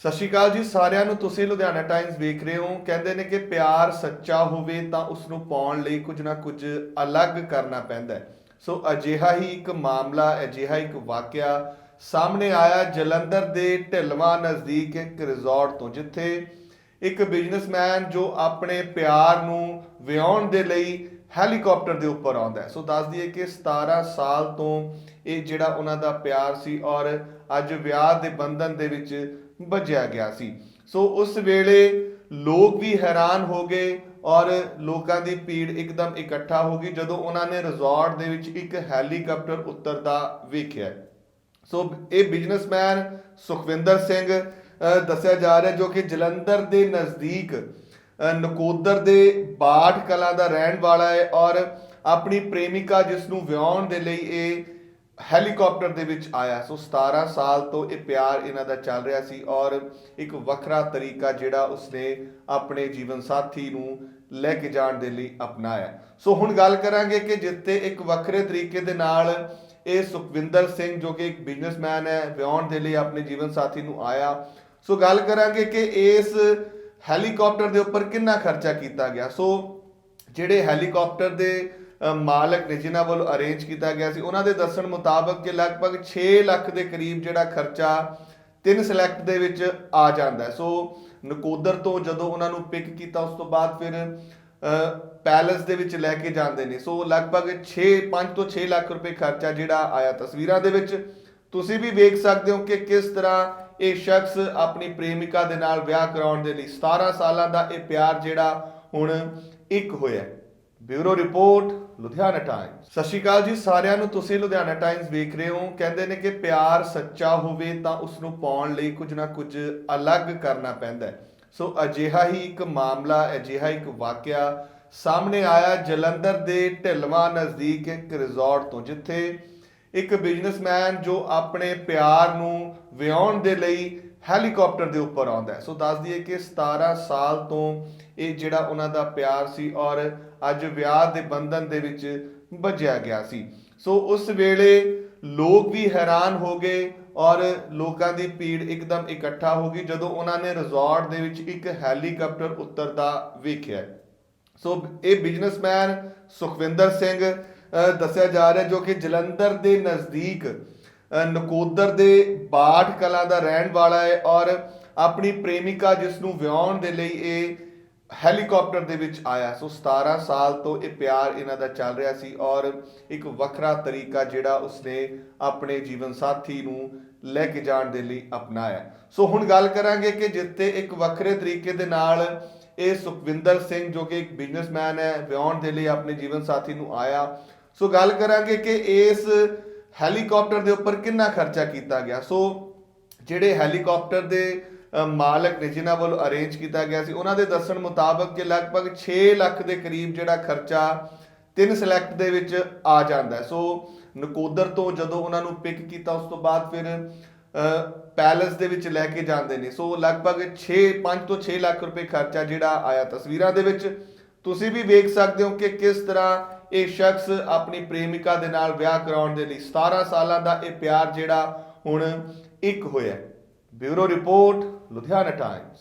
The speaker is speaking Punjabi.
ਸਤਿ ਸ਼੍ਰੀ ਅਕਾਲ ਜੀ, ਸਾਰਿਆਂ ਨੂੰ ਤੁਸੀਂ ਲੁਧਿਆਣਾ ਟਾਈਮਸ ਵੇਖ ਰਹੇ ਹੋ। ਕਹਿੰਦੇ ਨੇ ਕਿ ਪਿਆਰ ਸੱਚਾ ਹੋਵੇ ਤਾਂ ਉਸ ਨੂੰ ਪਾਉਣ ਲਈ ਕੁਝ ਨਾ ਕੁਝ ਅਲੱਗ ਕਰਨਾ ਪੈਂਦਾ ਹੈ। ਸੋ ਅਜਿਹਾ ਹੀ ਇੱਕ ਮਾਮਲਾ, ਅਜਿਹਾ ਇੱਕ ਵਾਕਿਆ ਸਾਹਮਣੇ ਆਇਆ ਜਲੰਧਰ ਦੇ ਢਿਲਵਾਂ ਨਜ਼ਦੀਕ ਇੱਕ ਰਿਜ਼ੋਰਟ ਤੋਂ, ਜਿੱਥੇ ਇੱਕ ਬਿਜ਼ਨਸਮੈਨ ਜੋ ਆਪਣੇ ਪਿਆਰ ਨੂੰ ਵਿਆਉਣ ਦੇ ਲਈ ਹੈਲੀਕਾਪਟਰ ਦੇ ਉੱਪਰ ਆਉਂਦਾ ਹੈ। ਸੋ ਦੱਸ ਦਈਏ ਕਿ 17 ਸਾਲ ਤੋਂ ਇਹ ਜਿਹੜਾ ਉਹਨਾਂ ਦਾ ਪਿਆਰ ਸੀ ਔਰ ਅੱਜ ਵਿਆਹ ਦੇ ਬੰਧਨ ਦੇ ਵਿੱਚ ਬੱਝਿਆ ਗਿਆ ਸੀ। ਸੋ ਉਸ ਵੇਲੇ ਲੋਕ ਵੀ ਹੈਰਾਨ ਹੋ ਗਏ ਔਰ ਲੋਕਾਂ ਦੀ ਭੀੜ ਇੱਕਦਮ ਇਕੱਠਾ ਹੋ ਗਈ ਜਦੋਂ ਉਹਨਾਂ ਨੇ ਰਿਜ਼ੋਰਟ ਦੇ ਵਿੱਚ ਇੱਕ ਹੈਲੀਕਾਪਟਰ ਉਤਰਦਾ ਵੇਖਿਆ। ਸੋ ਇਹ ਬਿਜ਼ਨਸਮੈਨ ਸੁਖਵਿੰਦਰ ਸਿੰਘ ਦੱਸਿਆ ਜਾ ਰਿਹਾ ਜੋ ਕਿ ਜਲੰਧਰ ਦੇ ਨਜ਼ਦੀਕ ਨਕੋਦਰ ਦੇ ਬਾਠ ਕਲਾ ਦਾ ਰਹਿਣ ਵਾਲਾ ਹੈ ਔਰ ਆਪਣੀ ਪ੍ਰੇਮਿਕਾ ਜਿਸ ਨੂੰ ਵਿਆਹਣ ਦੇ ਲਈ ਇਹ ਹੈਲੀਕਾਪਟਰ ਦੇ ਵਿੱਚ ਆਇਆ। ਸੋ 17 ਸਾਲ ਤੋਂ ਇਹ ਪਿਆਰ ਇਹਨਾਂ ਦਾ ਚੱਲ ਰਿਹਾ ਸੀ ਔਰ ਇੱਕ ਵੱਖਰਾ ਤਰੀਕਾ ਜਿਹੜਾ ਉਸਨੇ ਆਪਣੇ ਜੀਵਨ ਸਾਥੀ ਨੂੰ ਲੈ ਕੇ ਜਾਣ ਦੇ ਲਈ ਅਪਣਾਇਆ। ਸੋ ਹੁਣ ਗੱਲ ਕਰਾਂਗੇ ਕਿ ਜਿੱਤੇ ਇੱਕ ਵੱਖਰੇ ਤਰੀਕੇ ਦੇ ਨਾਲ ਇਹ ਸੁਖਵਿੰਦਰ ਸਿੰਘ ਜੋ ਕਿ ਇੱਕ ਬਿਜ਼ਨਸਮੈਨ ਹੈ, ਵਿਆਹਣ ਦੇ ਲਈ ਆਪਣੇ ਜੀਵਨ ਸਾਥੀ ਨੂੰ ਆਇਆ। ਸੋ ਗੱਲ ਕਰਾਂਗੇ ਕਿ ਇਸ ਹੈਲੀਕਾਪਟਰ ਦੇ ਉੱਪਰ ਕਿੰਨਾ ਖਰਚਾ ਕੀਤਾ ਗਿਆ। ਸੋ ਜਿਹੜੇ ਹੈਲੀਕਾਪਟਰ ਦੇ ਮਾਲਕ ਨੇ ਜਿਨ੍ਹਾਂ ਵੱਲੋਂ ਅਰੇਂਜ ਕੀਤਾ ਗਿਆ ਸੀ, ਉਹਨਾਂ ਦੇ ਦੱਸਣ ਮੁਤਾਬਕ ਕਿ ਲਗਭਗ 6 ਲੱਖ ਦੇ ਕਰੀਬ ਜਿਹੜਾ ਖਰਚਾ ਤਿੰਨ ਸਿਲੈਕਟ ਦੇ ਵਿੱਚ ਆ ਜਾਂਦਾ ਹੈ। ਸੋ ਨਕੋਦਰ ਤੋਂ ਜਦੋਂ ਉਹਨਾਂ ਨੂੰ ਪਿਕ ਕੀਤਾ, ਉਸ ਤੋਂ ਬਾਅਦ ਫਿਰ ਪੈਲਸ ਦੇ ਵਿੱਚ ਲੈ ਕੇ ਜਾਂਦੇ ਨੇ। ਸੋ ਲਗਭਗ 6 5 ਤੋਂ 6 ਲੱਖ ਰੁਪਏ ਖਰਚਾ ਜਿਹੜਾ ਆਇਆ ਤਸਵੀਰਾਂ ਦੇ ਵਿੱਚ। ਤੁਸੀਂ ਵੀ ਵੇਖ ਸਕਦੇ ਹੋ ਕਿ ਕਿਸ ਤਰ੍ਹਾਂ ਇਹ ਸ਼ਖਸ ਆਪਣੀ ਪ੍ਰੇਮਿਕਾ ਦੇ ਨਾਲ ਵਿਆਹ ਕਰਾਉਣ ਦੇ ਲਈ 17 ਸਾਲਾਂ ਦਾ ਇਹ ਪਿਆਰ ਜਿਹੜਾ ਹੁਣ ਇੱਕ ਹੋਇਆ ਬਿਊਰੋ ਰਿਪੋਰਟ। ਲੁਧਿਆਣਾ ਟਾਈਮਜ਼ ਸਤਿ ਸ਼੍ਰੀ ਅਕਾਲ ਜੀ, ਸਾਰਿਆਂ ਨੂੰ ਤੁਸੀਂ ਲੁਧਿਆਣਾ ਟਾਈਮਜ਼ ਵੇਖ ਰਹੇ ਹੋ। ਕਹਿੰਦੇ ਨੇ ਕਿ ਪਿਆਰ ਸੱਚਾ ਹੋਵੇ ਤਾਂ ਉਸ ਨੂੰ ਪਾਉਣ ਲਈ ਕੁਝ ਨਾ ਕੁਝ ਅਲੱਗ ਕਰਨਾ ਪੈਂਦਾ ਹੈ। ਸੋ ਅਜਿਹਾ ਹੀ ਇੱਕ ਮਾਮਲਾ, ਅਜਿਹਾ ਇੱਕ ਵਾਕਿਆ ਸਾਹਮਣੇ ਆਇਆ ਜਲੰਧਰ ਦੇ ਢਿਲਵਾਂ ਨਜ਼ਦੀਕ ਇੱਕ ਰਿਜ਼ੋਰਟ ਤੋਂ, ਜਿੱਥੇ ਇੱਕ ਬਿਜ਼ਨਸਮੈਨ ਜੋ ਆਪਣੇ ਪਿਆਰ ਨੂੰ ਵਿਆਉਣ ਦੇ ਲਈ ਹੈਲੀਕਾਪਟਰ ਦੇ ਉੱਪਰ ਆਉਂਦਾ ਹੈ। ਸੋ ਦੱਸ ਦਈਏ ਕਿ 17 ਸਾਲ ਤੋਂ ਇਹ ਜਿਹੜਾ ਉਹਨਾਂ ਦਾ ਪਿਆਰ ਸੀ ਔਰ ਅੱਜ ਵਿਆਹ ਦੇ ਬੰਧਨ ਦੇ ਵਿੱਚ ਬੱਝਿਆ ਗਿਆ ਸੀ। ਸੋ ਉਸ ਵੇਲੇ ਲੋਕ ਵੀ ਹੈਰਾਨ ਹੋ ਗਏ ਔਰ ਲੋਕਾਂ ਦੀ ਭੀੜ ਇੱਕਦਮ ਇਕੱਠਾ ਹੋ ਗਈ ਜਦੋਂ ਉਹਨਾਂ ਨੇ ਰਿਜ਼ੋਰਟ ਦੇ ਵਿੱਚ ਇੱਕ ਹੈਲੀਕਾਪਟਰ ਉਤਰਦਾ ਵੇਖਿਆ। ਸੋ ਇਹ ਬਿਜ਼ਨਸਮੈਨ ਸੁਖਵਿੰਦਰ ਸਿੰਘ ਦੱਸਿਆ ਜਾ ਰਿਹਾ ਜੋ ਕਿ ਜਲੰਧਰ ਦੇ ਨਜ਼ਦੀਕ ਨਕੋਦਰ ਦੇ ਬਾਠ ਕਲਾ ਦਾ ਰਹਿਣ ਵਾਲਾ ਹੈ ਔਰ ਆਪਣੀ ਪ੍ਰੇਮਿਕਾ ਜਿਸ ਨੂੰ ਵਿਆਹਣ ਦੇ ਲਈ ਇਹ ਹੈਲੀਕਾਪਟਰ ਦੇ ਵਿੱਚ ਆਇਆ। ਸੋ 17 ਸਾਲ ਤੋਂ ਇਹ ਪਿਆਰ ਇਹਨਾਂ ਦਾ ਚੱਲ ਰਿਹਾ ਸੀ ਔਰ ਇੱਕ ਵੱਖਰਾ ਤਰੀਕਾ ਜਿਹੜਾ ਉਸਨੇ ਆਪਣੇ ਜੀਵਨ ਸਾਥੀ ਨੂੰ ਲੈ ਕੇ ਜਾਣ ਦੇ ਲਈ ਅਪਣਾਇਆ। ਸੋ ਹੁਣ ਗੱਲ ਕਰਾਂਗੇ ਕਿ ਜਿੱਤੇ ਇੱਕ ਵੱਖਰੇ ਤਰੀਕੇ ਦੇ ਨਾਲ ਇਹ ਸੁਖਵਿੰਦਰ ਸਿੰਘ ਜੋ ਕਿ ਇੱਕ ਬਿਜ਼ਨਸਮੈਨ ਹੈ, ਵਿਆਹਣ ਦੇ ਲਈ ਆਪਣੇ ਜੀਵਨ ਸਾਥੀ ਨੂੰ ਆਇਆ। ਸੋ ਗੱਲ ਕਰਾਂਗੇ ਕਿ ਇਸ ਹੈਲੀਕਾਪਟਰ ਦੇ ਉੱਪਰ ਕਿੰਨਾ ਖਰਚਾ ਕੀਤਾ ਗਿਆ? ਸੋ ਜਿਹੜੇ ਹੈਲੀਕਾਪਟਰ ਦੇ ਮਾਲਕ ਨੇ, ਜਿਨ੍ਹਾਂ ਵੱਲੋਂ ਅਰੇਂਜ ਕੀਤਾ ਗਿਆ ਸੀ, ਉਹਨਾਂ ਦੇ ਦੱਸਣ ਮੁਤਾਬਕ ਕਿ ਲਗਭਗ 6 ਲੱਖ ਦੇ ਕਰੀਬ ਜਿਹੜਾ ਖਰਚਾ ਤਿੰਨ ਸਿਲੈਕਟ ਦੇ ਵਿੱਚ ਆ ਜਾਂਦਾ ਸੋ ਨਕੋਦਰ ਤੋਂ ਜਦੋਂ ਉਹਨਾਂ ਨੂੰ ਪਿਕ ਕੀਤਾ, ਉਸ ਤੋਂ ਬਾਅਦ ਫਿਰ ਪੈਲਸ ਦੇ ਵਿੱਚ ਲੈ ਕੇ ਜਾਂਦੇ ਨੇ। ਸੋ ਲਗਭਗ 6 5 ਤੋਂ 6 ਲੱਖ ਰੁਪਏ ਖਰਚਾ ਜਿਹੜਾ ਆਇਆ ਤਸਵੀਰਾਂ ਦੇ ਵਿੱਚ। ਤੁਸੀਂ ਵੀ ਵੇਖ ਸਕਦੇ ਹੋ ਕਿ ਕਿਸ ਤਰ੍ਹਾਂ ਇਹ ਸ਼ਖਸ ਆਪਣੀ ਪ੍ਰੇਮਿਕਾ ਦੇ ਨਾਲ ਵਿਆਹ ਕਰਾਉਣ ਦੇ ਲਈ 17 ਸਾਲਾਂ ਦਾ ਇਹ ਪਿਆਰ ਜਿਹੜਾ ਹੁਣ ਇੱਕ ਹੋਇਆ ਬਿਊਰੋ ਰਿਪੋਰਟ, ਲੁਧਿਆਣਾ ਟਾਈਮਸ